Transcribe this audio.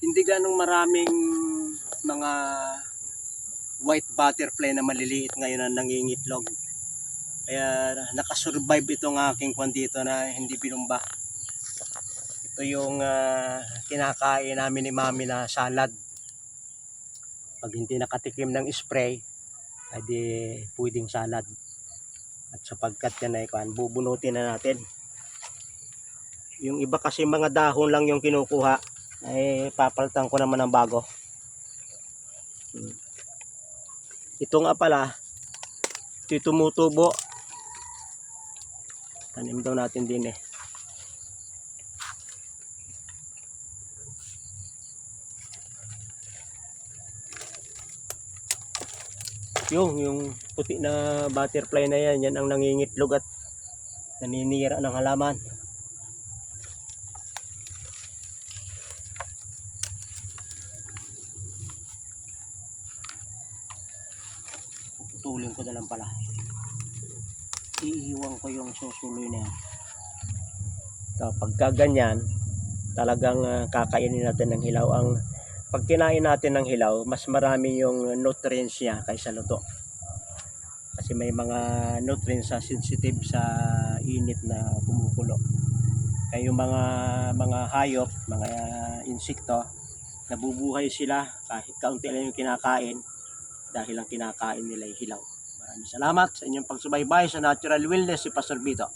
hindi ganong maraming mga white butterfly na maliliit ngayon na nangingitlog. Kaya nakasurvive itong aking kwan dito na hindi binumba. Ito yung ah, kinakain namin ni mami na salad. Pag hindi nakatikim ng spray, ay pwedeng salad. At sapagkat yan ay kwan, bubunutin na natin. Yung iba kasi mga dahon lang yung kinukuha, ay papalitan ko naman ng bago. Ito nga pala, ito tumutubo. Tanim daw natin din eh. Yung, yung puti na butterfly na yan, yan ang nangingitlog at naninira ng halaman. Puputulin ko na lang pala. Iiwan ko yung susuloy na yan. Ito, pagka ganyan, talagang ah, kakainin natin ng hilaw. Ang pag kinain natin ng hilaw, mas marami yung nutrients niya kaysa luto. Kasi may mga nutrients sa sensitive sa init na kumukulo. Kaya yung mga mga hayop, mga insekto, nabubuhay sila kahit kaunti lang yung kinakain dahil ang kinakain nila ay hilaw. Maraming salamat sa inyong pagsubaybay sa Natural Wellness si Pastor Vito.